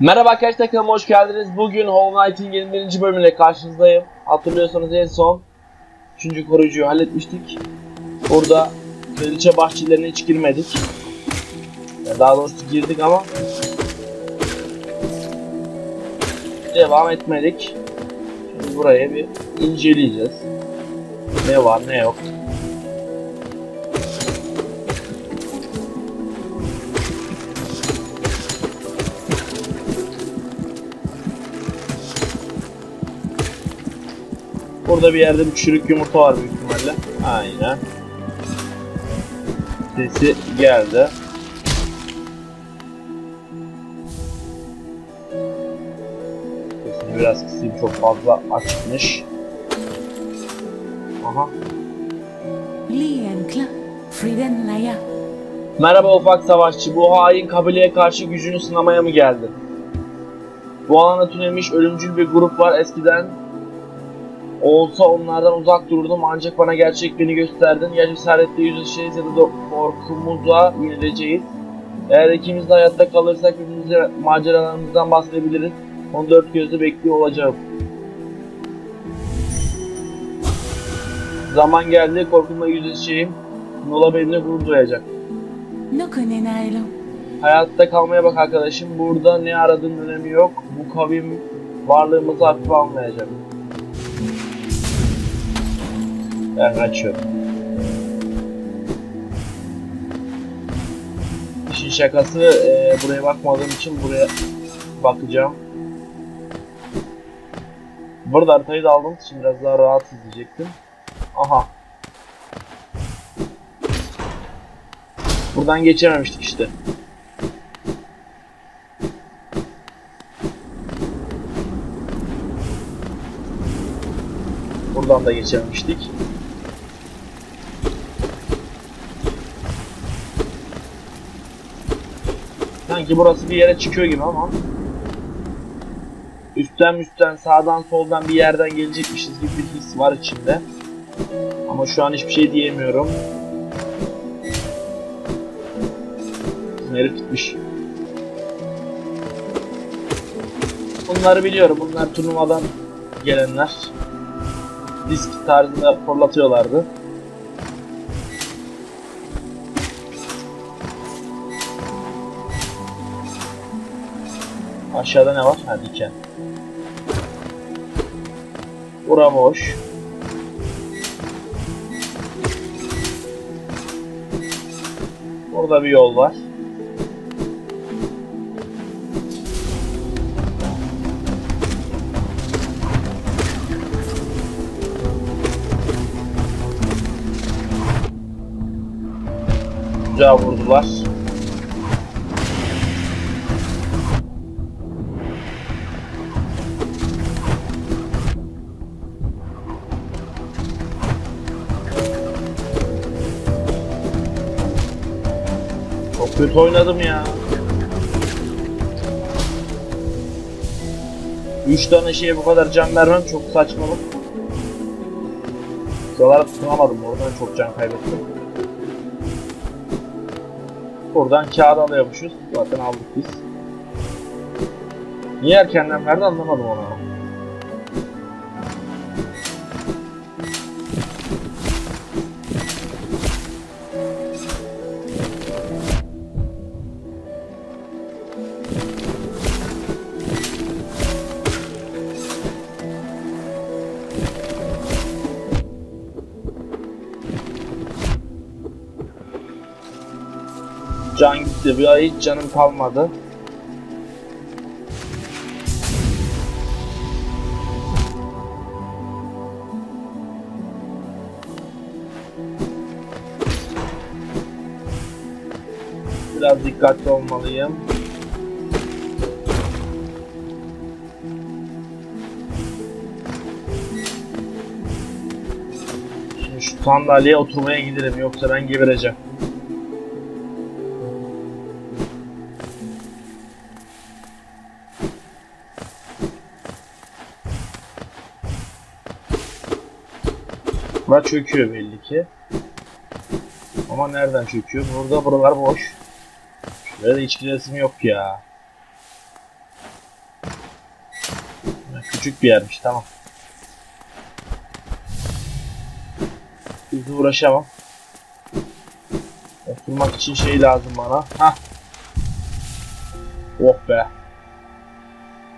Merhaba arkadaşlar kanalıma hoş geldiniz. Bugün Hollow Knight'in 21. bölümüyle karşınızdayım. Hatırlıyorsanız en son 3. koruyucuyu halletmiştik. Burada kraliçe bahçelerine hiç girmedik. Daha doğrusu girdik ama devam etmedik. Şimdi buraya bir inceleyeceğiz. Ne var ne yok. Burada bir yerde bir çürük yumurta var büyük ihtimalle. Aynen. Sesi geldi. Sesini biraz kısayım çok fazla açmış. Aha. Merhaba ufak savaşçı. Bu hain kabileye karşı gücünü sınamaya mı geldin? Bu alana tünelmiş ölümcül bir grup var. Eskiden olsa onlardan uzak dururdum ancak bana gerçekliğini gösterdin. Ya cesaretle yüzleşeceğiz ya da korkumuzla yenileceğiz. Eğer ikimiz de hayatta kalırsak birbirimize maceralarımızdan bahsedebiliriz. Onu dört gözle bekliyor olacağım. Zaman geldi korkumla yüzleşeceğim. Nola benimle gurur duyacak. Hayatta kalmaya bak arkadaşım. Burada ne aradığın önemi yok. Bu kavim varlığımızı hafife almayacak. Ben kaçıyorum. İşin şakası eee, buraya bakmadığım için buraya bakacağım. Burada haritayı da aldığım için biraz daha rahat izleyecektim. Aha. Buradan geçememiştik işte. Buradan da geçememiştik. Sanki burası bir yere çıkıyor gibi ama üstten üstten sağdan soldan bir yerden gelecekmişiz gibi bir his var içimde. Ama şu an hiçbir şey diyemiyorum. Herif gitmiş. Bunları biliyorum. Bunlar turnuvadan gelenler. Disk tarzında fırlatıyorlardı. Aşağıda ne var? Ha diken. Bura boş. Burada bir yol var. Güzel vurdular. Kötü oynadım ya. Üç tane şeye bu kadar can vermem çok saçmalık. Şuralara tutunamadım oradan çok can kaybettim. Buradan kağıt alıyormuşuz. Zaten aldık biz. Niye erkenden verdi anlamadım onu. Gitti. Bir ay hiç canım kalmadı. Biraz dikkatli olmalıyım. Şimdi şu sandalyeye oturmaya gidelim yoksa ben gebereceğim. Bura çöküyor belli ki. Ama nereden çöküyor? Burada buralar boş. Şurada da içki resim yok ya. Küçük bir yermiş tamam. Hızlı uğraşamam. Oturmak için şey lazım bana. Hah. Oh be.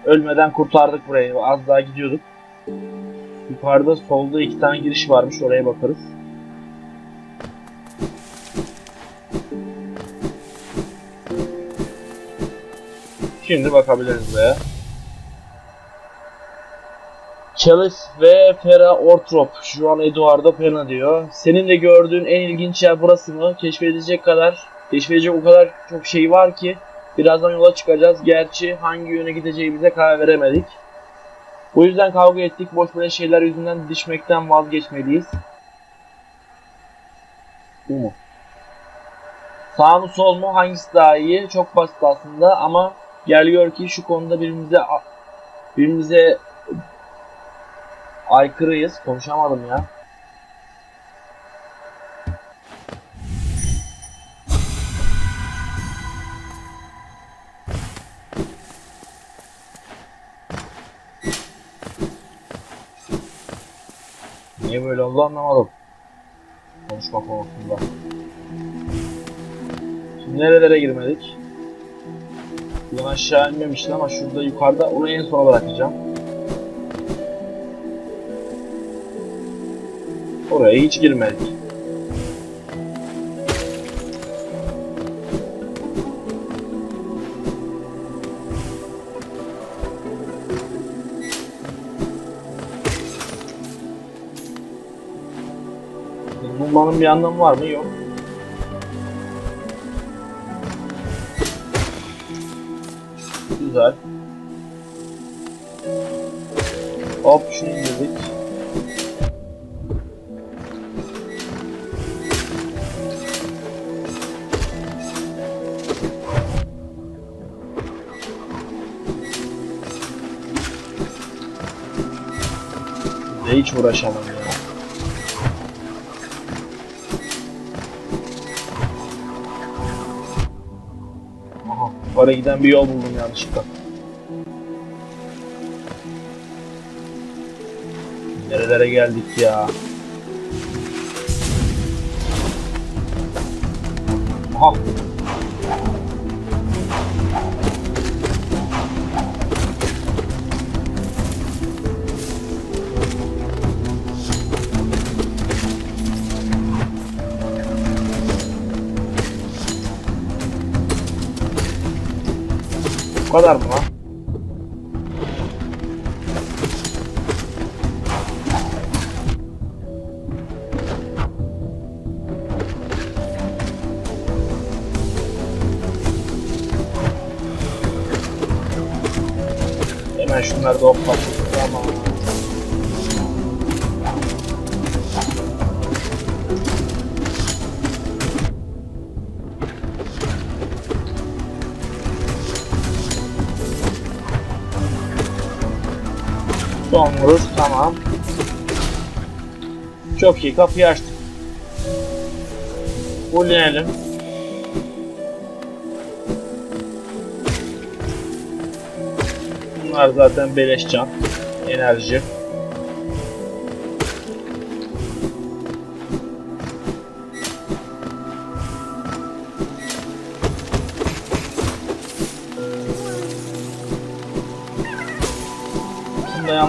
Ölmeden kurtardık burayı. Az daha gidiyorduk. Yukarıda solda iki tane giriş varmış. Oraya bakarız. Şimdi bakabiliriz buraya. Chalice ve Fera Ortrop. Şu an Eduardo Pena diyor. Senin de gördüğün en ilginç yer burası mı? Keşfedilecek kadar, keşfedecek o kadar çok şey var ki birazdan yola çıkacağız. Gerçi hangi yöne gideceğimize karar veremedik. Bu yüzden kavga ettik. Boş böyle şeyler yüzünden didişmekten vazgeçmeliyiz. Bu mu? Sağ mı sol mu hangisi daha iyi? Çok basit aslında ama gel gör ki şu konuda birbirimize birbirimize aykırıyız. Konuşamadım ya. Niye böyle oldu anlamadım. Konuşma konusunda. Şimdi nerelere girmedik? Buradan aşağı inmemiştin ama şurada yukarıda orayı en sona bırakacağım. Oraya hiç girmedik. Bulmanın bir anlamı var mı? Yok. Güzel. Hop şunu indirdik. Hiç uğraşamam ya. Para giden bir yol buldum yanlışlıkla. Nerelere geldik ya? Aha. Kadar mı lan? Hemen şunları da hoplattık. Tamam. Son vuruş tamam. Çok iyi kapıyı açtık. Fullenelim. Bunlar zaten beleş can. Enerji.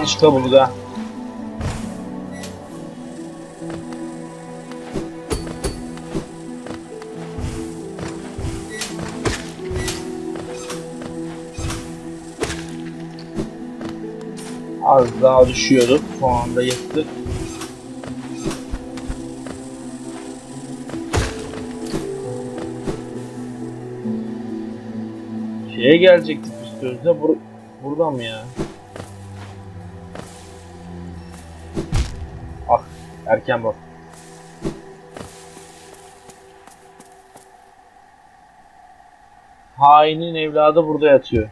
Bunu da yanlışlıkla bulduk ha. Az daha düşüyorduk. Son anda yettik. Şeye gelecektik biz sözde. Bur burada mı ya? Erken bak. Hainin evladı burada yatıyor.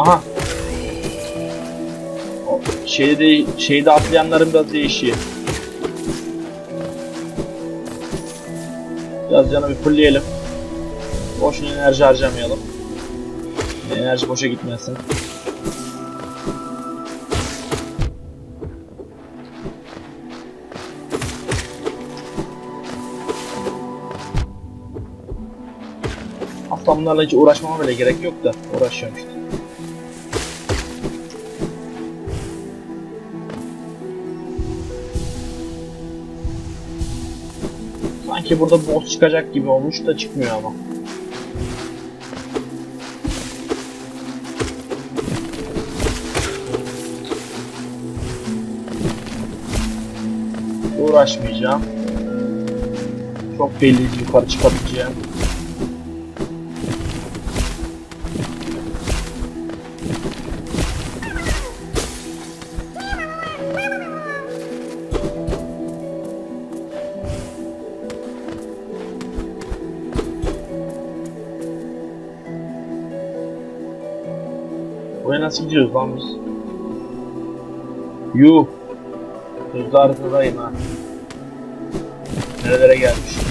Aha. Şeyde şeyde atlayanların biraz değişiyor. Biraz canı bir fullleyelim. Boşuna enerji harcamayalım. Enerji boşa gitmesin. Aslında bunlarla hiç uğraşmama bile gerek yok da uğraşıyorum işte. Sanki burada boss çıkacak gibi olmuş da çıkmıyor ama. Uğraşmayacağım. Çok belli yukarı çıkabileceğim. Nasıl gidiyoruz lan biz? Yuh. Hızlı haritadayım ha. Nerelere gelmiş?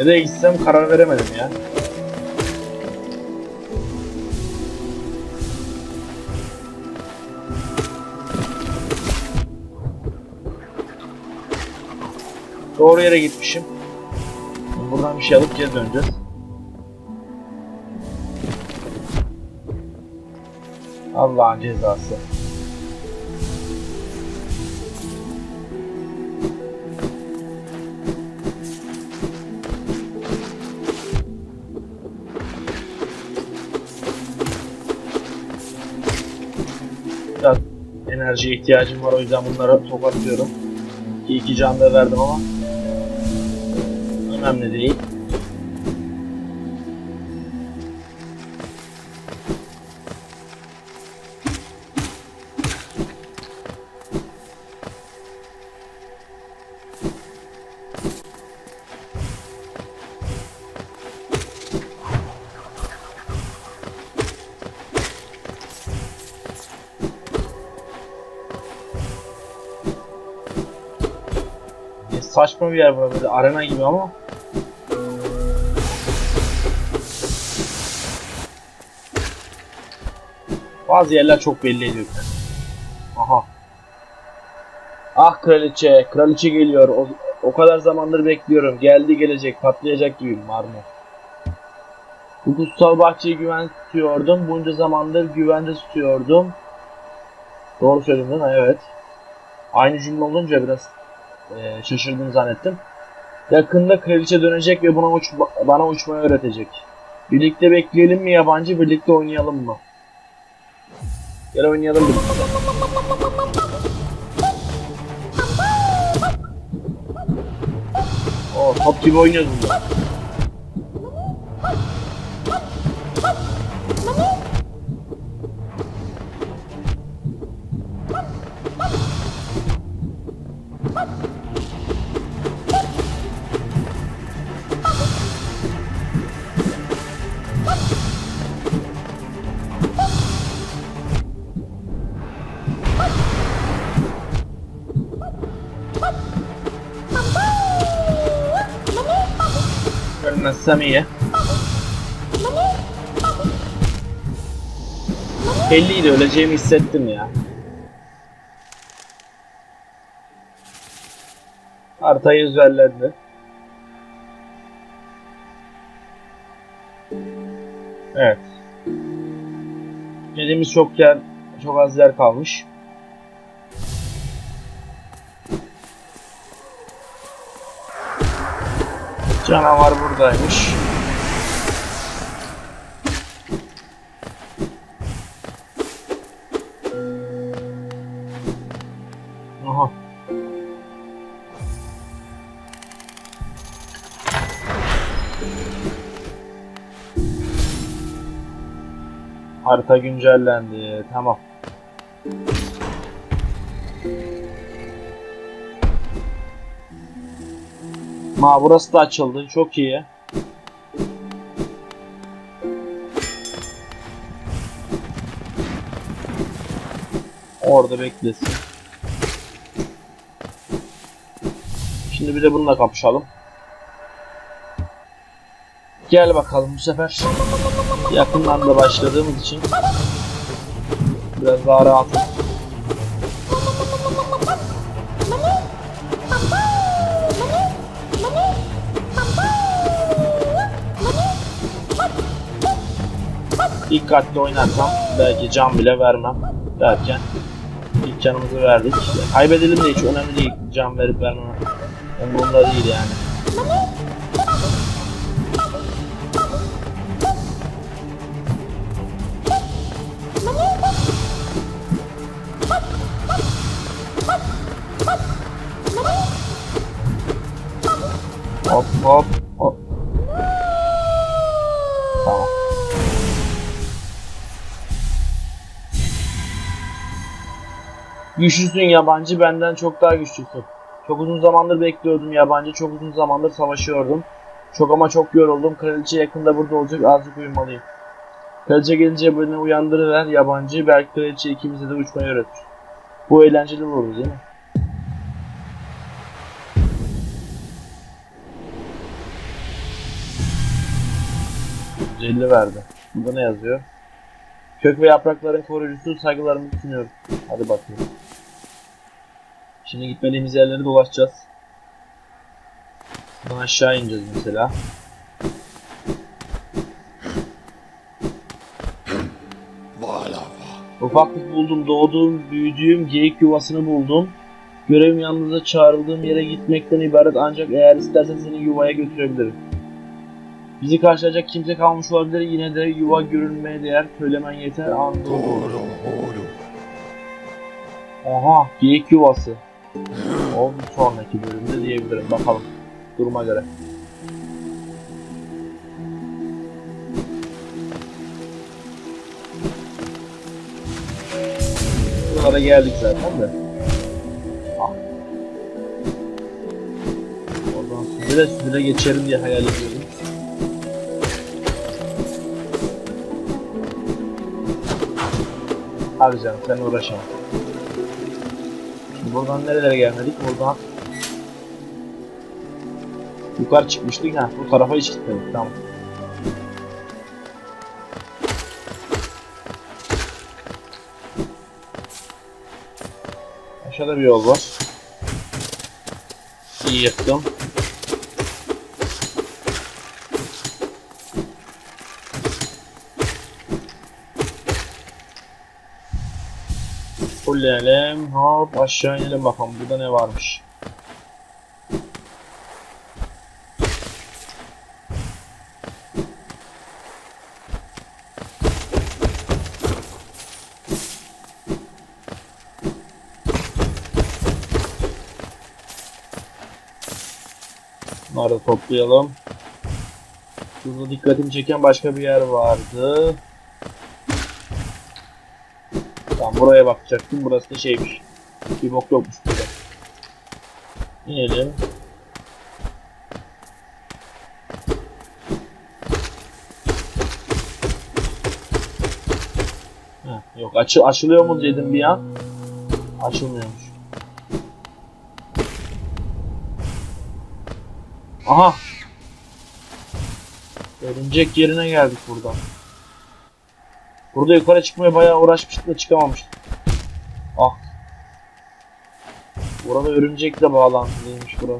Nereye gitsem karar veremedim ya. Doğru yere gitmişim. Buradan bir şey alıp geri döneceğiz. Allah'ın cezası. Enerjiye ihtiyacım var o yüzden bunları tokatlıyorum. Ki iki can da verdim ama önemli değil. Saçma bir yer böyle arena gibi ama Bazı yerler çok belli ediyor. Aha. Ah kraliçe, kraliçe geliyor. O, o kadar zamandır bekliyorum. Geldi gelecek, patlayacak gibi marmor. Bu kutsal bahçeyi güven tutuyordum. Bunca zamandır güvende tutuyordum. Doğru söyledim değil mi? Evet. Aynı cümle olunca biraz e, şaşırdım zannettim. Yakında kraliçe dönecek ve buna uç, bana uçmayı öğretecek. Birlikte bekleyelim mi yabancı, birlikte oynayalım mı? Gel oynayalım birlikte. Oo, top gibi oynuyoruz burada. Ölmezsem iyi. Belliydi öleceğimi hissettim ya. Haritayı üzerlendi. Evet. Dediğimiz çok yer, çok az yer kalmış. Canavar buradaymış. Aha. Harita güncellendi. Tamam. Ma burası da açıldı. Çok iyi. Orada beklesin. Şimdi bir de bununla kapışalım. Gel bakalım bu sefer. Yakından da başladığımız için biraz daha rahatım. Dikkatli oynarsam belki can bile vermem derken ilk canımızı verdik. Kaybedelim de hiç önemli değil can verip vermem. Umurumda değil yani. Hop hop hop. Tamam. Güçlüsün yabancı benden çok daha güçlüsün. Çok uzun zamandır bekliyordum yabancı. Çok uzun zamandır savaşıyordum. Çok ama çok yoruldum. Kraliçe yakında burada olacak. Azıcık uyumalıyım. Kraliçe gelince beni uyandırıver yabancı. Belki kraliçe ikimize de uçmayı öğretir. Bu eğlenceli olur değil mi? Celli verdi. Burada ne yazıyor? Kök ve yaprakların koruyucusu saygılarımı sunuyorum. Hadi bakayım. Şimdi gitmediğimiz yerleri dolaşacağız. Buradan aşağı ineceğiz mesela. Ufaklık buldum, doğduğum, büyüdüğüm geyik yuvasını buldum. Görevim yalnızca çağrıldığım yere gitmekten ibaret ancak eğer istersen seni yuvaya götürebilirim. Bizi karşılayacak kimse kalmış olabilir yine de yuva görünmeye değer söylemen yeter anında olur. Aha geyik yuvası. O sonraki bölümde diyebilirim bakalım. Duruma göre. Buralara geldik zaten de. Ah. Oradan süzüle süzüle geçerim diye hayal ediyordum. Hadi canım sen uğraşama. Buradan nerelere gelmedik? Buradan yukarı çıkmıştık. Ha, bu tarafa hiç gitmedik. Tamam. Aşağıda bir yol var. İyi yıktım. Fulleyelim. Hop aşağı inelim bakalım. Burada ne varmış. Bunları toplayalım. Burada dikkatimi çeken başka bir yer vardı. Buraya bakacaktım. Burası da şeymiş. Bir bok yokmuş burada. İnelim. Yok açı açılıyor mu dedim bir an. Açılmıyormuş. Aha. Örümcek yerine geldik buradan. Burada yukarı çıkmaya bayağı uğraşmıştık da çıkamamıştık. Ah. Burada örümcekle bağlantılıymış bura.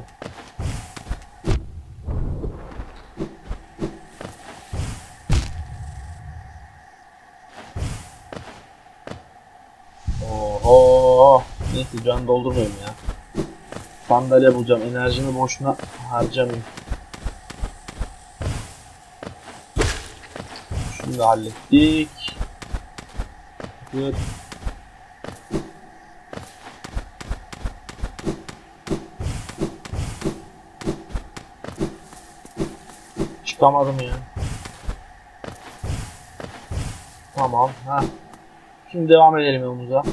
Oho. Neyse can doldurmayayım ya. Sandalye bulacağım. Enerjimi boşuna harcamayayım. Şunu da hallettik. Dur. Çıkamadım ya. Tamam. Ha. Şimdi devam edelim yolumuza.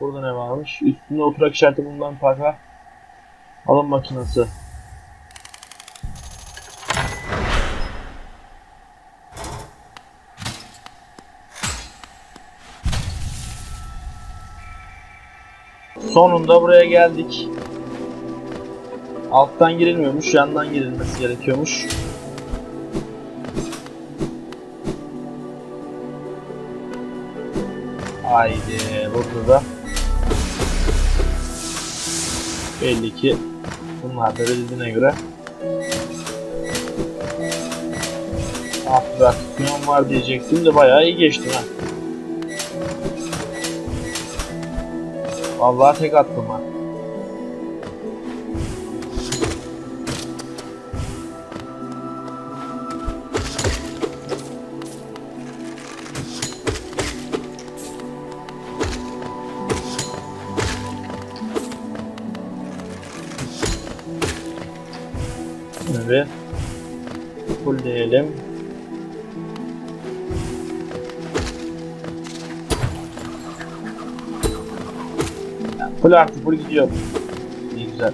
Burada ne varmış? Üstünde oturak işareti bulunan parka alım makinesi. Sonunda buraya geldik. Alttan girilmiyormuş, yandan girilmesi gerekiyormuş. Haydi burada da belli ki bunlar da verildiğine göre Ah bırak var diyecektim de bayağı iyi geçtim ha. Vallahi tek attım ha. Artı full gidiyor. İyi güzel.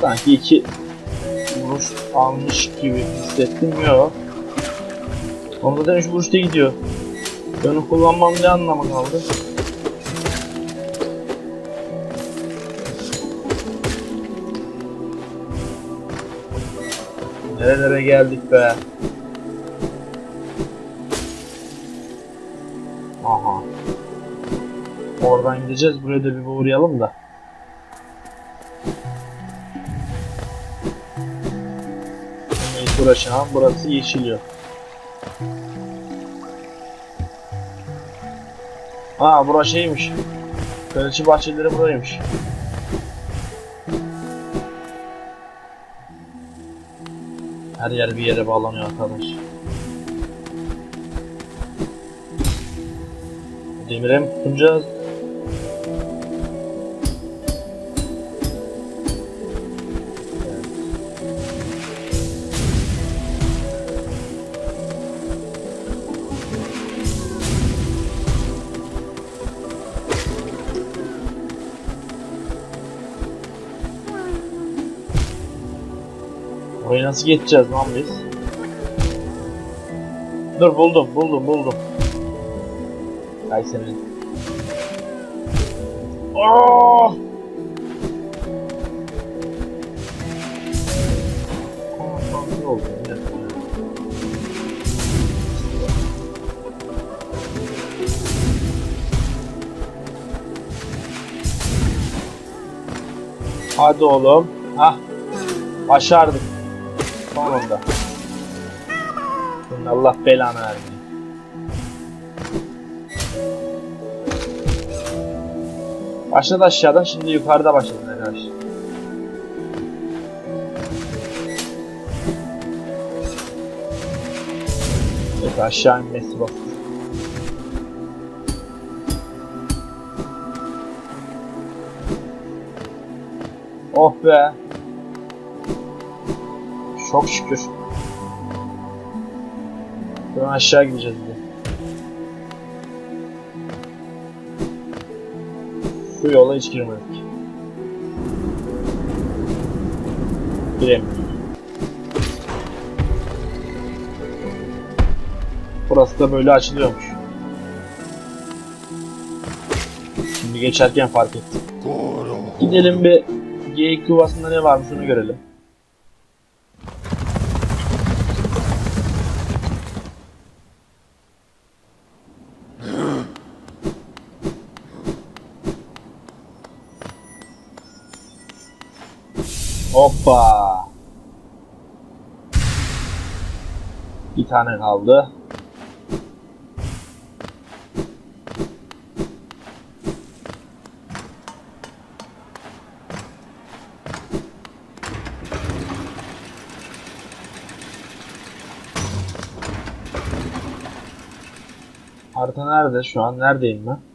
Sanki iki vuruş almış gibi hissettim. Yok. Onda da üç vuruşta gidiyor. Yönü kullanmam ne anlamı kaldı? Nerelere geldik be? Aha. Oradan gideceğiz. Buraya da bir uğrayalım da. Mecbur aşağım. Burası yeşiliyor. Aa bura şeymiş. Kraliçe bahçeleri buraymış. Her yer bir yere bağlanıyor arkadaş. Demire mi tutunacağız? Nasıl geçeceğiz lan biz? Dur buldum buldum buldum. Ay senin. Oh! Oldu? Hadi oğlum. Hah. Başardık. Sonunda. Senin Allah belanı versin. Başladı aşağıdan şimdi yukarıda başladı arkadaşlar. Evet aşağı inmesi bak. Oh be. Çok şükür. Buradan aşağı gideceğiz bir. Şu yola hiç girmedik. Giremiyoruz. Burası da böyle açılıyormuş. Şimdi geçerken fark ettim. Gidelim bir geyik yuvasında ne varmış onu görelim. tane kaldı. Harita nerede şu an? Neredeyim ben?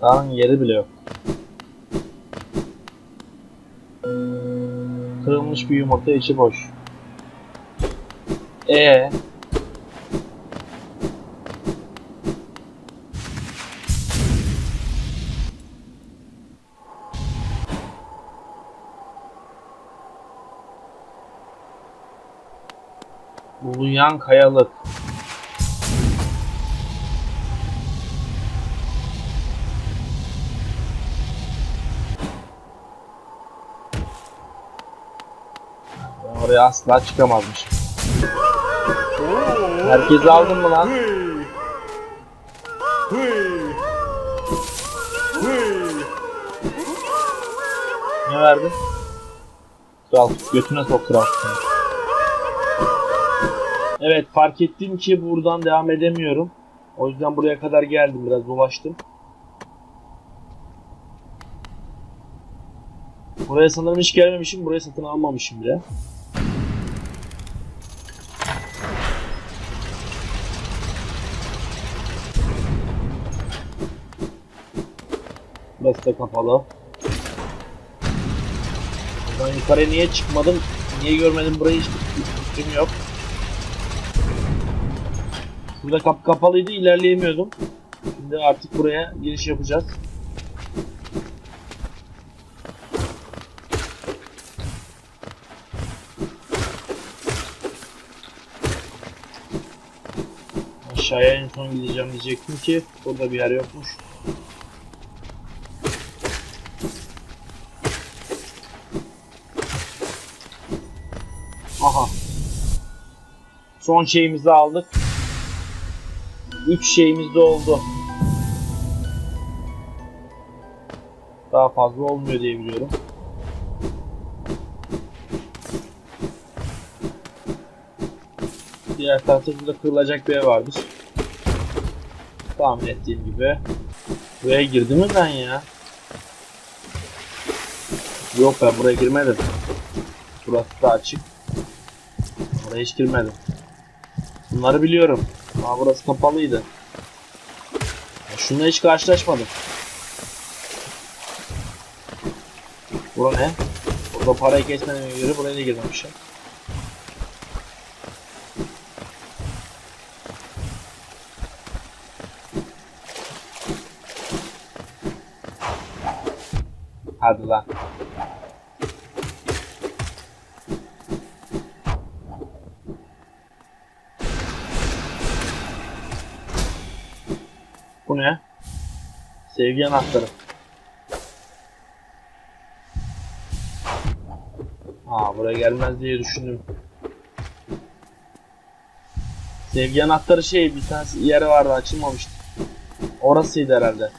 Haritanın yeri bile yok. Kırılmış bir yumurta içi boş. Ee, Uluyan kayalık. Oraya asla çıkamazmışım. Herkesi aldın mı lan? Ne verdin? Kral götüne sok kral. Evet fark ettim ki buradan devam edemiyorum. O yüzden buraya kadar geldim biraz dolaştım. Buraya sanırım hiç gelmemişim. Buraya satın almamışım bile. Da kapalı. Buradan yukarıya niye çıkmadım? Niye görmedim burayı hiç fikrim yok. Burada kapı kapalıydı ilerleyemiyordum. Şimdi artık buraya giriş yapacağız. Aşağıya en son gideceğim diyecektim ki burada bir yer yokmuş. Aha. Son şeyimizi aldık. 3 şeyimiz de oldu. Daha fazla olmuyor diye biliyorum. Diğer tarafta burada kırılacak bir ev vardır. Tahmin ettiğim gibi. Buraya girdim mi ben ya? Yok ben buraya girmedim. Burası da açık. Buraya hiç girmedim. Bunları biliyorum. Aa burası kapalıydı. Ya Şununla hiç karşılaşmadım. Bura ne? Burada parayı kesmediğime göre buraya da girmemişim. Hadi lan. Sevgi anahtarı. Aa buraya gelmez diye düşündüm. Sevgi anahtarı şey bir tanesi yeri vardı açılmamıştı. Orasıydı herhalde.